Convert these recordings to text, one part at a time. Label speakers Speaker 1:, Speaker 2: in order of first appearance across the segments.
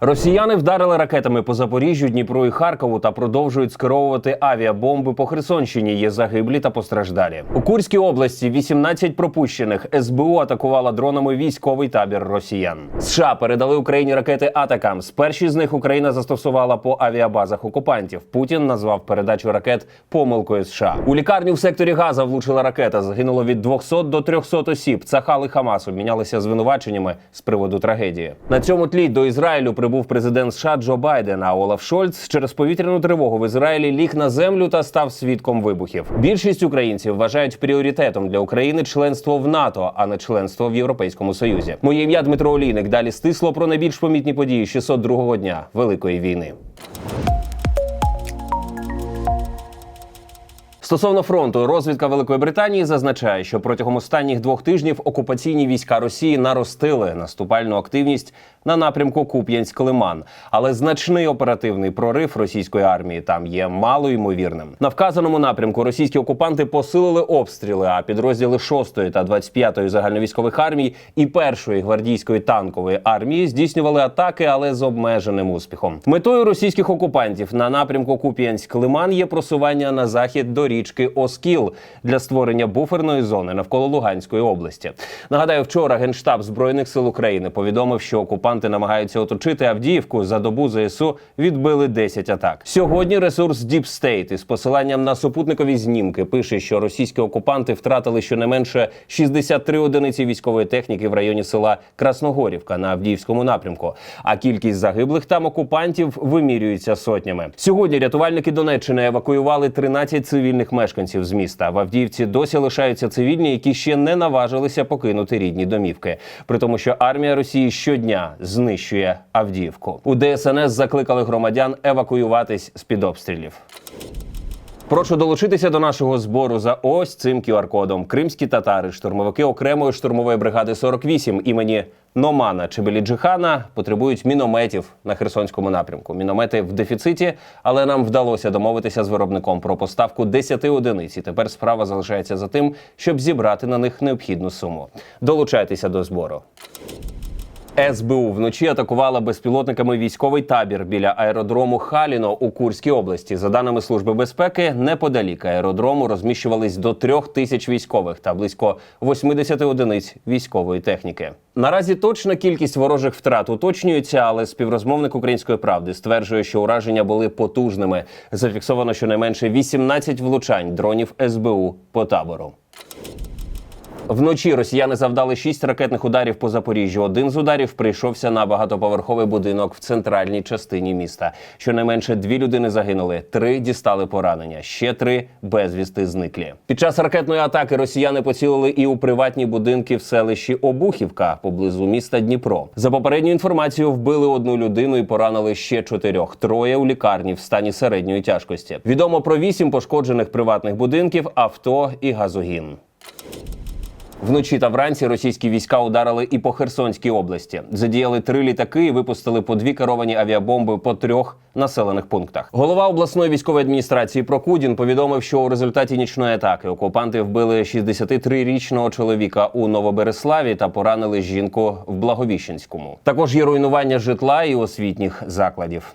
Speaker 1: Росіяни вдарили ракетами по Запоріжжю, Дніпру і Харкову та продовжують скеровувати авіабомби по Херсонщині. Є загиблі та постраждалі. У Курській області 18 пропущених СБУ атакувала дронами військовий табір росіян. США передали Україні ракети Атакамс. Перші з них Україна застосувала по авіабазах окупантів. Путін назвав передачу ракет помилкою США. У лікарню в секторі Газа влучила ракета. Загинуло від 200 до 300 осіб. Цахали Хамасу мінялися звинуваченнями з приводу трагедії. На цьому тлі до Ізраїлю прибув президент США Джо Байден. А Олаф Шольц через повітряну тривогу в Ізраїлі ліг на землю та став свідком вибухів. Більшість українців вважають пріоритетом для України членство в НАТО, а не членство в Європейському Союзі. Моє ім'я Дмитро Олійник. Далі стисло про найбільш помітні події 602-го дня Великої війни. Стосовно фронту, розвідка Великої Британії зазначає, що протягом останніх двох тижнів окупаційні війська Росії наростили наступальну активність на напрямку Куп'янськ-Лиман, але значний оперативний прорив російської армії там є мало ймовірним. На вказаному напрямку російські окупанти посилили обстріли, а підрозділи 6-ї та 25-ї загальновійськових армій і 1-ї гвардійської танкової армії здійснювали атаки, але з обмеженим успіхом. Метою російських окупантів на напрямку Куп'янськ-Лиман є просування на захід до річки Оскіл для створення буферної зони навколо Луганської області. Нагадаю, вчора генштаб збройних сил України повідомив, що окупанти намагаються оточити Авдіївку. За добу ЗСУ відбили 10 атак. Сьогодні ресурс Deep State із посиланням на супутникові знімки пише, що російські окупанти втратили щонайменше 63 одиниці військової техніки в районі села Красногорівка на Авдіївському напрямку. А кількість загиблих там окупантів вимірюється сотнями. Сьогодні рятувальники Донеччини евакуювали 13 цивільних мешканців з міста. В Авдіївці досі лишаються цивільні, які ще не наважилися покинути рідні домівки. При тому, що армія Росії щодня знищує Авдіївку. У ДСНС закликали громадян евакуюватись з під обстрілів. Прошу долучитися до нашого збору за ось цим QR-кодом. Кримські татари, штурмовики окремої штурмової бригади 48 імені Номана Чебелі-Джихана потребують мінометів на Херсонському напрямку. Міномети в дефіциті, але нам вдалося домовитися з виробником про поставку 10 одиниць. І тепер справа залишається за тим, щоб зібрати на них необхідну суму. Долучайтеся до збору. СБУ вночі атакувала безпілотниками військовий табір біля аеродрому Халіно у Курській області. За даними служби безпеки, неподалік аеродрому розміщувались до трьох тисяч військових та близько 80 одиниць військової техніки. Наразі точна кількість ворожих втрат уточнюється, але співрозмовник української правди стверджує, що ураження були потужними. Зафіксовано щонайменше 18 влучань дронів СБУ по табору. Вночі росіяни завдали шість ракетних ударів по Запоріжжю. Один з ударів прийшовся на багатоповерховий будинок в центральній частині міста. Щонайменше дві людини загинули, три дістали поранення, ще три безвісти зниклі. Під час ракетної атаки росіяни поцілили і у приватні будинки в селищі Обухівка поблизу міста Дніпро. За попередньою інформацією, вбили одну людину і поранили ще чотирьох. Троє у лікарні в стані середньої тяжкості. Відомо про вісім пошкоджених приватних будинків, авто і газогін. Вночі та вранці російські війська ударили і по Херсонській області. Задіяли три літаки і випустили по дві керовані авіабомби по трьох населених пунктах. Голова обласної військової адміністрації Прокудін повідомив, що у результаті нічної атаки окупанти вбили 63-річного чоловіка у Новобереславі та поранили жінку в Благовіщенському. Також є руйнування житла і освітніх закладів.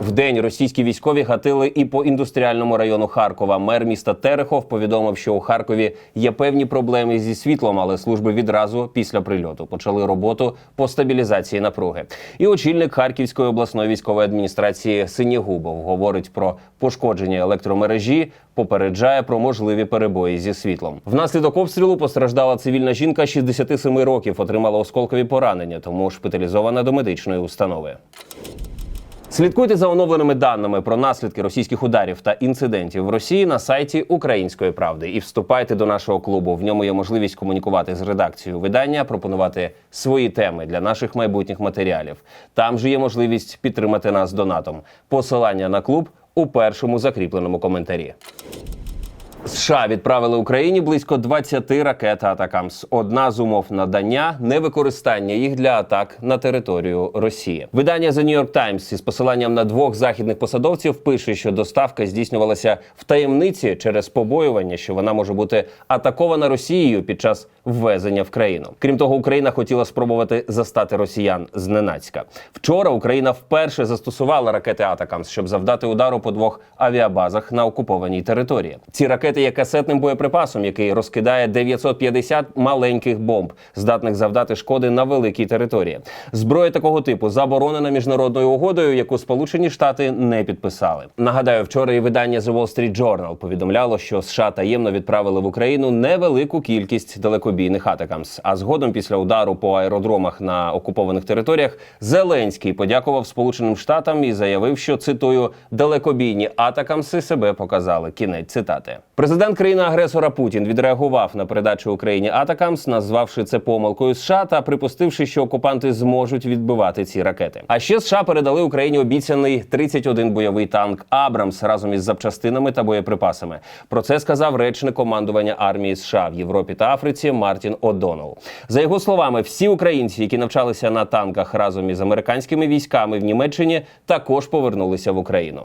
Speaker 1: Вдень російські військові гатили і по індустріальному району Харкова. Мер міста Терехов повідомив, що у Харкові є певні проблеми зі світлом, але служби відразу після прильоту почали роботу по стабілізації напруги. І очільник Харківської обласної військової адміністрації Синєгубов говорить про пошкодження електромережі. Попереджає про можливі перебої зі світлом. Внаслідок обстрілу постраждала цивільна жінка 67 років, отримала осколкові поранення, тому шпиталізована до медичної установи. Слідкуйте за оновленими даними про наслідки російських ударів та інцидентів в Росії на сайті Української правди і вступайте до нашого клубу. В ньому є можливість комунікувати з редакцією видання, пропонувати свої теми для наших майбутніх матеріалів. Там же є можливість підтримати нас донатом. Посилання на клуб у першому закріпленому коментарі. США відправили Україні близько 20 ракет Атакамс. Одна з умов надання невикористання їх для атак на територію Росії. Видання The New York Times із посиланням на двох західних посадовців пише, що доставка здійснювалася в таємниці через побоювання, що вона може бути атакована Росією під час ввезення в країну. Крім того, Україна хотіла спробувати застати росіян зненацька. Вчора Україна вперше застосувала ракети Атакамс, щоб завдати удару по двох авіабазах на окупованій території. Ці ракети є касетним боєприпасом, який розкидає 950 маленьких бомб, здатних завдати шкоди на великій території. Зброя такого типу заборонена міжнародною угодою, яку Сполучені Штати не підписали. Нагадаю, вчора і видання The Wall Street Journal повідомляло, що США таємно відправили в Україну невелику кількість далекобійних атакамс. А згодом, після удару по аеродромах на окупованих територіях, Зеленський подякував Сполученим Штатам і заявив, що цитую далекобійні атакамси себе показали. Кінець цитати. Президент країни-агресора Путін відреагував на передачу Україні Атакамс, назвавши це помилкою США та припустивши, що окупанти зможуть відбивати ці ракети. А ще США передали Україні обіцяний 31 бойовий танк Абрамс разом із запчастинами та боєприпасами. Про це сказав речник командування армії США в Європі та Африці Мартін О'Доннелл. За його словами, всі українці, які навчалися на танках разом із американськими військами в Німеччині, також повернулися в Україну.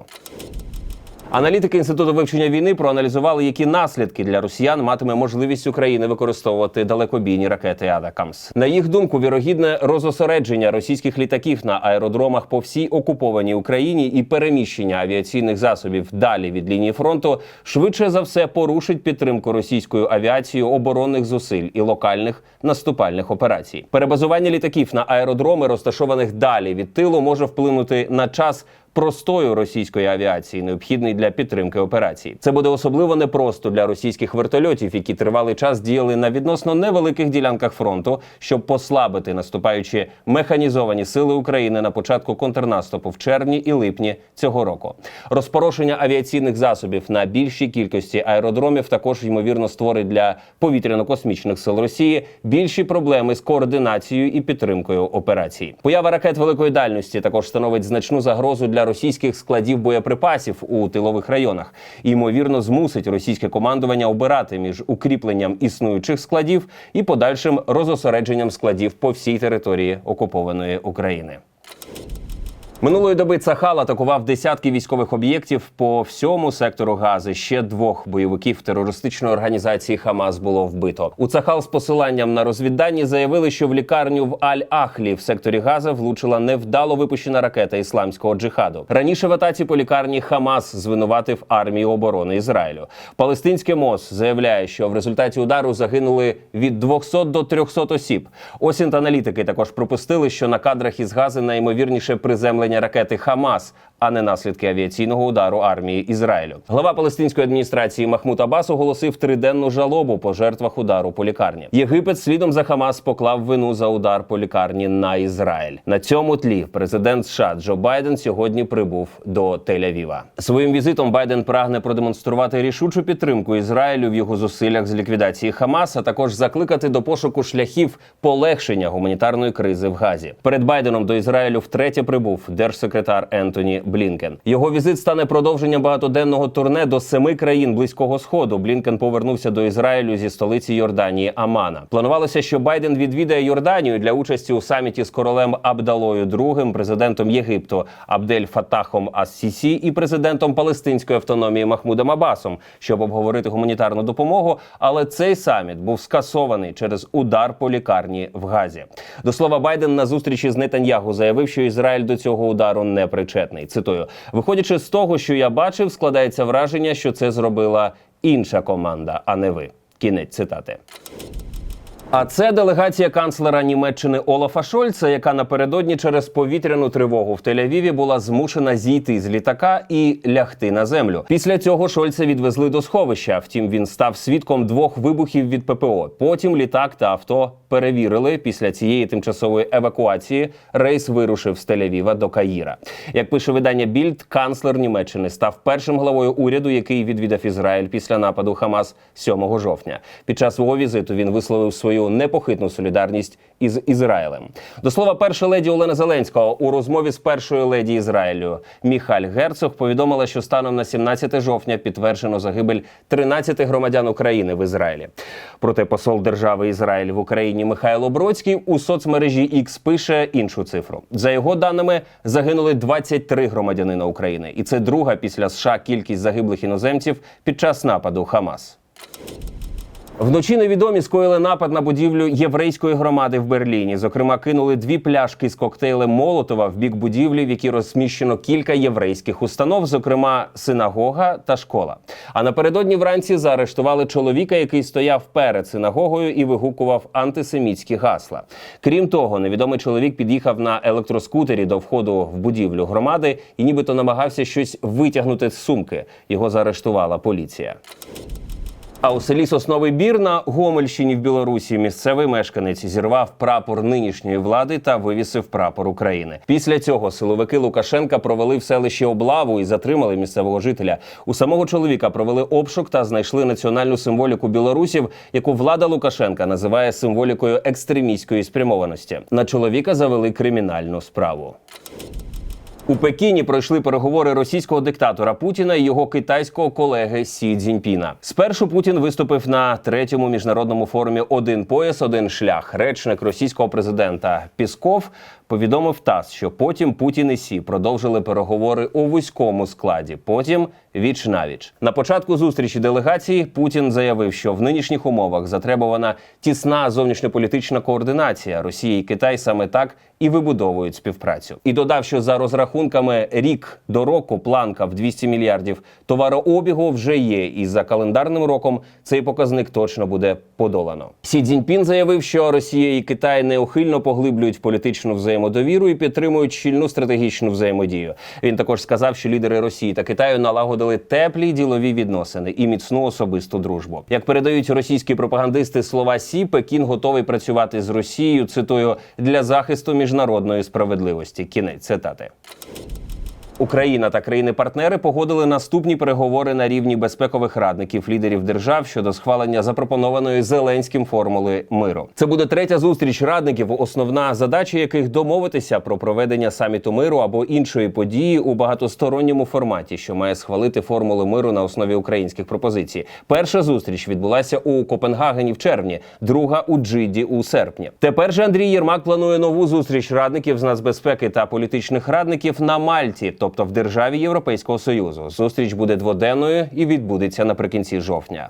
Speaker 1: Аналітики інституту вивчення війни проаналізували, які наслідки для росіян матиме можливість України використовувати далекобійні ракети Атакамс. На їх думку, вірогідне розосередження російських літаків на аеродромах по всій окупованій Україні і переміщення авіаційних засобів далі від лінії фронту швидше за все порушить підтримку російською авіацією оборонних зусиль і локальних наступальних операцій. Перебазування літаків на аеродроми, розташованих далі від тилу, може вплинути на час простою російської авіації, необхідний для підтримки операцій. Це буде особливо непросто для російських вертольотів, які тривалий час діяли на відносно невеликих ділянках фронту, щоб послабити наступаючі механізовані сили України на початку контрнаступу в червні і липні цього року. Розпорошення авіаційних засобів на більшій кількості аеродромів також ймовірно створить для повітряно-космічних сил Росії більші проблеми з координацією і підтримкою операцій. Поява ракет великої дальності також становить значну загрозу російських складів боєприпасів у тилових районах і ймовірно змусить російське командування обирати між укріпленням існуючих складів і подальшим розосередженням складів по всій території окупованої України. Минулої доби Цахал атакував десятки військових об'єктів по всьому сектору Гази. Ще двох бойовиків терористичної організації Хамас було вбито. У Цахал з посиланням на розвіддані заявили, що в лікарню в Аль-Ахлі в секторі Газа влучила невдало випущена ракета ісламського джихаду. Раніше в атаці по лікарні Хамас звинуватив армію оборони Ізраїлю. Палестинське МОЗ заявляє, що в результаті удару загинули від 200 до 300 осіб. Осінт аналітики також пропустили, що на кадрах із Гази найімовірніше приземлення ракети Хамас, а не наслідки авіаційного удару армії Ізраїлю. Глава палестинської адміністрації Махмуд Абас оголосив триденну жалобу по жертвах удару по лікарні. Єгипет слідом за Хамас поклав вину за удар по лікарні на Ізраїль. На цьому тлі президент США Джо Байден сьогодні прибув до Тель-Авіва. Своїм візитом Байден прагне продемонструвати рішучу підтримку Ізраїлю в його зусиллях з ліквідації Хамас, а також закликати до пошуку шляхів полегшення гуманітарної кризи в Газі. Перед Байденом до Ізраїлю втретє прибув держсекретар Ентоні Блінкен. Його візит стане продовженням багатоденного турне до семи країн близького сходу. Блінкен повернувся до Ізраїлю зі столиці Йорданії Амана. Планувалося, що Байден відвідає Йорданію для участі у саміті з королем Абдалою II, президентом Єгипту Абдель Фатахом Ас-Сісі і президентом Палестинської автономії Махмудом Абасом, щоб обговорити гуманітарну допомогу. Але цей саміт був скасований через удар по лікарні в Газі. До слова, Байден на зустрічі з Нетаньягу заявив, що Ізраїль до цього удару не причетний. Цитую: виходячи з того, що я бачив, складається враження, що це зробила інша команда, а не ви. Кінець цитати. А це делегація канцлера Німеччини Олафа Шольца, яка напередодні через повітряну тривогу в Тель-Авіві була змушена зійти з літака і лягти на землю. Після цього Шольца відвезли до сховища. Втім, він став свідком двох вибухів від ППО. Потім літак та авто перевірили. Після цієї тимчасової евакуації рейс вирушив з Тель-Авіва до Каїра. Як пише видання Більд, канцлер Німеччини став першим главою уряду, який відвідав Ізраїль після нападу Хамас 7 жовтня. Під час свого візиту він висловив свою свою непохитну солідарність із Ізраїлем. До слова, перша леді Олена Зеленська у розмові з першою леді Ізраїлю Міхаль Герцог повідомила, що станом на 17 жовтня підтверджено загибель 13 громадян України в Ізраїлі. Проте посол держави Ізраїль в Україні Михайло Бродський у соцмережі X пише іншу цифру. За його даними, загинули 23 громадянина України, і це друга після США кількість загиблих іноземців під час нападу Хамас. Вночі невідомі скоїли напад на будівлю єврейської громади в Берліні. Зокрема, кинули дві пляшки з коктейлем Молотова в бік будівлі, в якій розміщено кілька єврейських установ, зокрема синагога та школа. А напередодні вранці заарештували чоловіка, який стояв перед синагогою і вигукував антисемітські гасла. Крім того, невідомий чоловік під'їхав на електроскутері до входу в будівлю громади і нібито намагався щось витягнути з сумки. Його заарештувала поліція. А у селі Сосновий Бір на Гомельщині в Білорусі місцевий мешканець зірвав прапор нинішньої влади та вивісив прапор України. Після цього силовики Лукашенка провели в селищі облаву і затримали місцевого жителя. У самого чоловіка провели обшук та знайшли національну символіку білорусів, яку влада Лукашенка називає символікою екстремістської спрямованості. На чоловіка завели кримінальну справу. У Пекіні пройшли переговори російського диктатора Путіна і його китайського колеги Сі Цзіньпіна. Спершу Путін виступив на третьому міжнародному форумі Один пояс, один шлях. Речник російського президента Пісков повідомив ТАСС, що потім Путін і Сі продовжили переговори у вузькому складі. Потім віч навіч. На початку зустрічі делегації Путін заявив, що в нинішніх умовах затребувана тісна зовнішньополітична координація. Росія і Китай саме так і вибудовують співпрацю. І додав, що за розрахунками рік до року планка в 200 мільярдів товарообігу вже є, і за календарним роком цей показник точно буде подолано. Сі Цзіньпін заявив, що Росія і Китай неухильно поглиблюють політичну взаємодовіру і підтримують щільну стратегічну взаємодію. Він також сказав, що лідери Росії та Китаю налагодили теплі ділові відносини і міцну особисту дружбу. Як передають російські пропагандисти слова Сі, Пекін готовий працювати з Росією. Цитую для захисту міжнародної справедливості. Кінець цитати. Україна та країни-партнери погодили наступні переговори на рівні безпекових радників лідерів держав щодо схвалення запропонованої Зеленським формули миру. Це буде третя зустріч радників, основна задача яких домовитися про проведення саміту миру або іншої події у багатосторонньому форматі, що має схвалити формули миру на основі українських пропозицій. Перша зустріч відбулася у Копенгагені в червні, друга у Джиді у серпні. Тепер же Андрій Єрмак планує нову зустріч радників з нацбезпеки та політичних радників на Мальті, тобто в державі Європейського союзу. Зустріч буде дводенною і відбудеться наприкінці жовтня.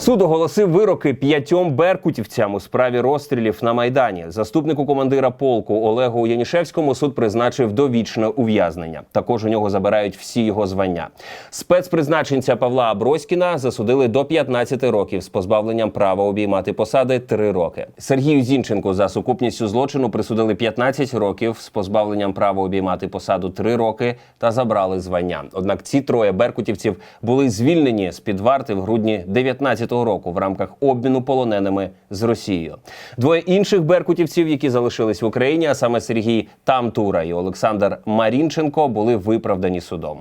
Speaker 1: Суд оголосив вироки п'ятьом беркутівцям у справі розстрілів на майдані. Заступнику командира полку Олегу Янішевському суд призначив довічне ув'язнення. Також у нього забирають всі його звання. Спецпризначенця Павла Аброськіна засудили до 15 років з позбавленням права обіймати посади 3 роки. Сергію Зінченку за сукупністю злочину присудили 15 років з позбавленням права обіймати посаду 3 роки та забрали звання. Однак ці троє беркутівців були звільнені з під варти в грудні 19 року в рамках обміну полоненими з Росією. Двоє інших беркутівців, які залишились в Україні, а саме Сергій Тамтура і Олександр Марінченко, були виправдані судом.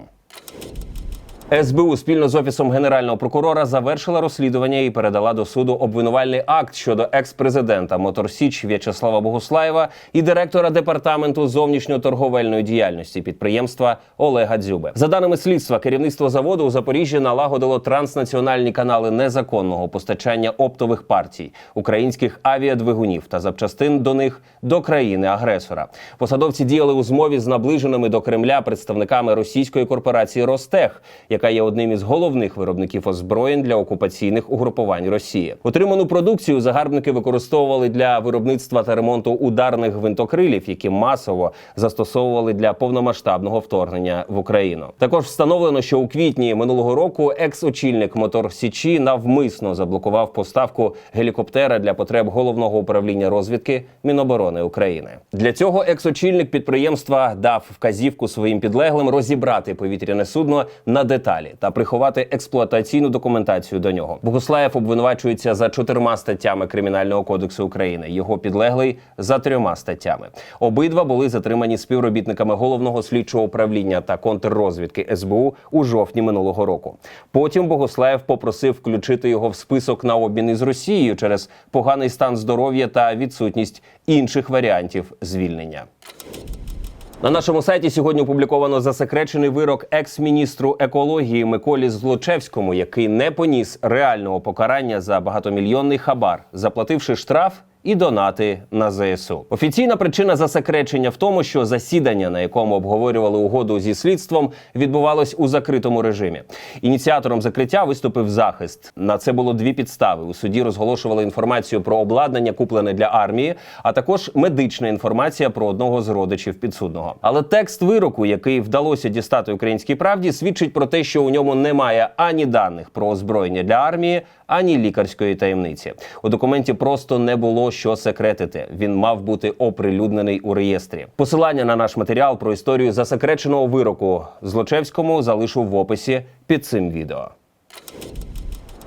Speaker 1: СБУ спільно з офісом генерального прокурора завершила розслідування і передала до суду обвинувальний акт щодо екс-президента Моторсіч В'ячеслава Богуслаєва і директора департаменту зовнішньоторговельної діяльності підприємства Олега Дзюбе. За даними слідства, керівництво заводу у Запоріжжі налагодило транснаціональні канали незаконного постачання оптових партій українських авіадвигунів та запчастин до них до країни-агресора. Посадовці діяли у змові з наближеними до Кремля представниками російської корпорації Ростех яка є одним із головних виробників озброєнь для окупаційних угрупувань Росії. Отриману продукцію загарбники використовували для виробництва та ремонту ударних гвинтокрилів, які масово застосовували для повномасштабного вторгнення в Україну. Також встановлено, що у квітні минулого року екс-очільник мотор Січі навмисно заблокував поставку гелікоптера для потреб головного управління розвідки Міноборони України. Для цього екс-очільник підприємства дав вказівку своїм підлеглим розібрати повітряне судно на деталі деталі та приховати експлуатаційну документацію до нього. Богуслаєв обвинувачується за чотирма статтями Кримінального кодексу України. Його підлеглий за трьома статтями. Обидва були затримані співробітниками головного слідчого управління та контррозвідки СБУ у жовтні минулого року. Потім Богуслаєв попросив включити його в список на обмін із Росією через поганий стан здоров'я та відсутність інших варіантів звільнення. На нашому сайті сьогодні опубліковано засекречений вирок екс-міністру екології Миколі Злочевському, який не поніс реального покарання за багатомільйонний хабар, заплативши штраф. І донати на ЗСУ. Офіційна причина засекречення в тому, що засідання, на якому обговорювали угоду зі слідством, відбувалось у закритому режимі. Ініціатором закриття виступив захист. На це було дві підстави. У суді розголошували інформацію про обладнання, куплене для армії, а також медична інформація про одного з родичів підсудного. Але текст вироку, який вдалося дістати українській правді, свідчить про те, що у ньому немає ані даних про озброєння для армії, ані лікарської таємниці. У документі просто не було що секретити. Він мав бути оприлюднений у реєстрі. Посилання на наш матеріал про історію засекреченого вироку Злочевському залишу в описі під цим відео.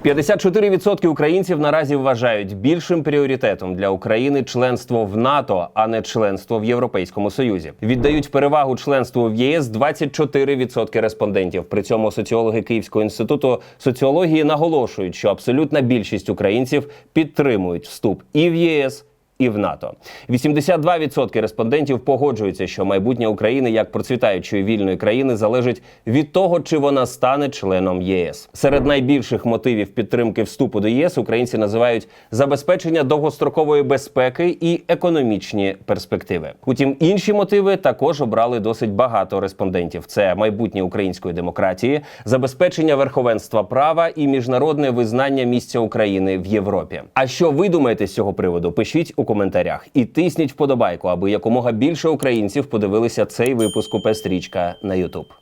Speaker 1: 54% українців наразі вважають більшим пріоритетом для України членство в НАТО, а не членство в Європейському Союзі. Віддають перевагу членству в ЄС 24% респондентів. При цьому соціологи Київського інституту соціології наголошують, що абсолютна більшість українців підтримують вступ і в ЄС. І в НАТО 82% респондентів погоджуються, що майбутнє України як процвітаючої вільної країни залежить від того, чи вона стане членом ЄС. Серед найбільших мотивів підтримки вступу до ЄС українці називають забезпечення довгострокової безпеки і економічні перспективи. Утім, інші мотиви також обрали досить багато респондентів: це майбутнє української демократії, забезпечення верховенства права і міжнародне визнання місця України в Європі. А що ви думаєте з цього приводу? Пишіть у коментарях і тисніть вподобайку, аби якомога більше українців подивилися цей випуск у Пестрічка на Ютуб.